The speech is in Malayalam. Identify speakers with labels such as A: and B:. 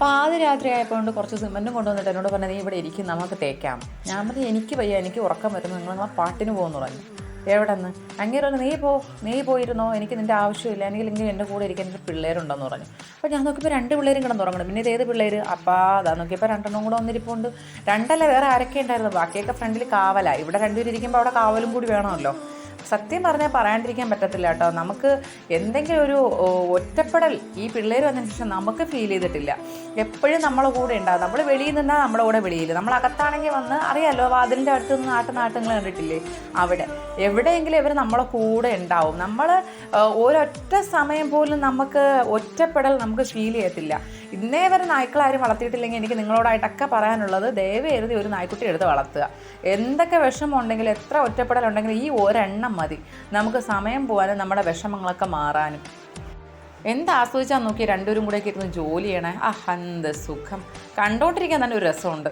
A: പാതിരാത്രി ആയപ്പോൾ കൊണ്ട് കുറച്ച് സിമെന്റും കൊണ്ടുവന്നിട്ട് എന്നോട് പറഞ്ഞത് നീ ഇവിടെ ഇരിക്കും നമുക്ക് തേക്കാം. ഞാൻ പറഞ്ഞു എനിക്ക് വയ്യ എനിക്ക് ഉറക്കം വരുന്നു നിങ്ങൾ നിങ്ങളെ പാട്ടിന് പോകുന്നു പറഞ്ഞു. എവിടെ നിന്ന് അങ്ങനെ പറഞ്ഞു നീ പോ നീ പോയിരുന്നോ? എനിക്ക് നിന്റെ ആവശ്യമില്ല അല്ലെങ്കിൽ ഇങ്ങനെ എന്റെ കൂടെ ഇരിക്കാൻ എന്റെ പിള്ളേരുണ്ടെന്ന് പറഞ്ഞു. അപ്പോൾ ഞാൻ നോക്കിയപ്പോൾ രണ്ട് പിള്ളേരും കിടന്ന് ഉറങ്ങണം. പിന്നെ ഇത് ഏത് പിള്ളേർ അപ്പാ അതാ നോക്കിയപ്പോൾ രണ്ടെണ്ണം കൂടെ വന്നിരിപ്പുണ്ട്. രണ്ടല്ല വേറെ ആരൊക്കെ ഉണ്ടായിരുന്നു ബാക്കിയൊക്കെ ഫ്രണ്ടിൽ കാവലാണ് ഇവിടെ രണ്ടുപേരും ഇരിക്കുമ്പോൾ അവിടെ കാവലും കൂടി വേണമല്ലോ. സത്യം പറഞ്ഞാൽ പറയാണ്ടിരിക്കാൻ പറ്റത്തില്ല കേട്ടോ. നമുക്ക് എന്തെങ്കിലും ഒരു ഒറ്റപ്പെടൽ ഈ പിള്ളേർ വന്നതിന് ശേഷം നമുക്ക് ഫീൽ ചെയ്തിട്ടില്ല. എപ്പോഴും നമ്മളെ കൂടെ ഉണ്ടാകും നമ്മൾ വെളിയിൽ നിന്നാൽ നമ്മളെ കൂടെ വെളിയിൽ. നമ്മൾ അകത്താണെങ്കിൽ വന്ന് അറിയാമല്ലോ വാതിലിന്റെ അടുത്ത് നിന്ന് നാട്ടു നാട്ടങ്ങൾ കണ്ടിട്ടില്ലേ? അവിടെ. എവിടെയെങ്കിലും ഇവർ നമ്മളെ കൂടെ ഉണ്ടാവും. നമ്മൾ ഒരൊറ്റ സമയം പോലും നമുക്ക് ഒറ്റപ്പെടൽ നമുക്ക് ഫീൽ ചെയ്യത്തില്ല. ഇന്നേ വരെ നായ്ക്കളാരും വളർത്തിയിട്ടില്ലെങ്കിൽ എനിക്ക് നിങ്ങളോടായിട്ടൊക്കെ പറയാനുള്ളത് ദയവ് എഴുതി ഒരു നായ്ക്കുട്ടി എടുത്ത് വളർത്തുക. എന്തൊക്കെ വിഷമമുണ്ടെങ്കിലും എത്ര ഒറ്റപ്പെടലുണ്ടെങ്കിലും ഈ ഒരെണ്ണം മതി. നമുക്ക് സമയം പോകാനും നമ്മുടെ വിഷമങ്ങളൊക്കെ മാറാനും. എന്ത് ആസ്വദിച്ചാൽ നോക്കി രണ്ടുപേരും കൂടെ ഇരുന്ന് ജോലി ചെയ്യണേ? ആ സുഖം. കണ്ടോണ്ടിരിക്കാൻ തന്നെ ഒരു രസമുണ്ട്.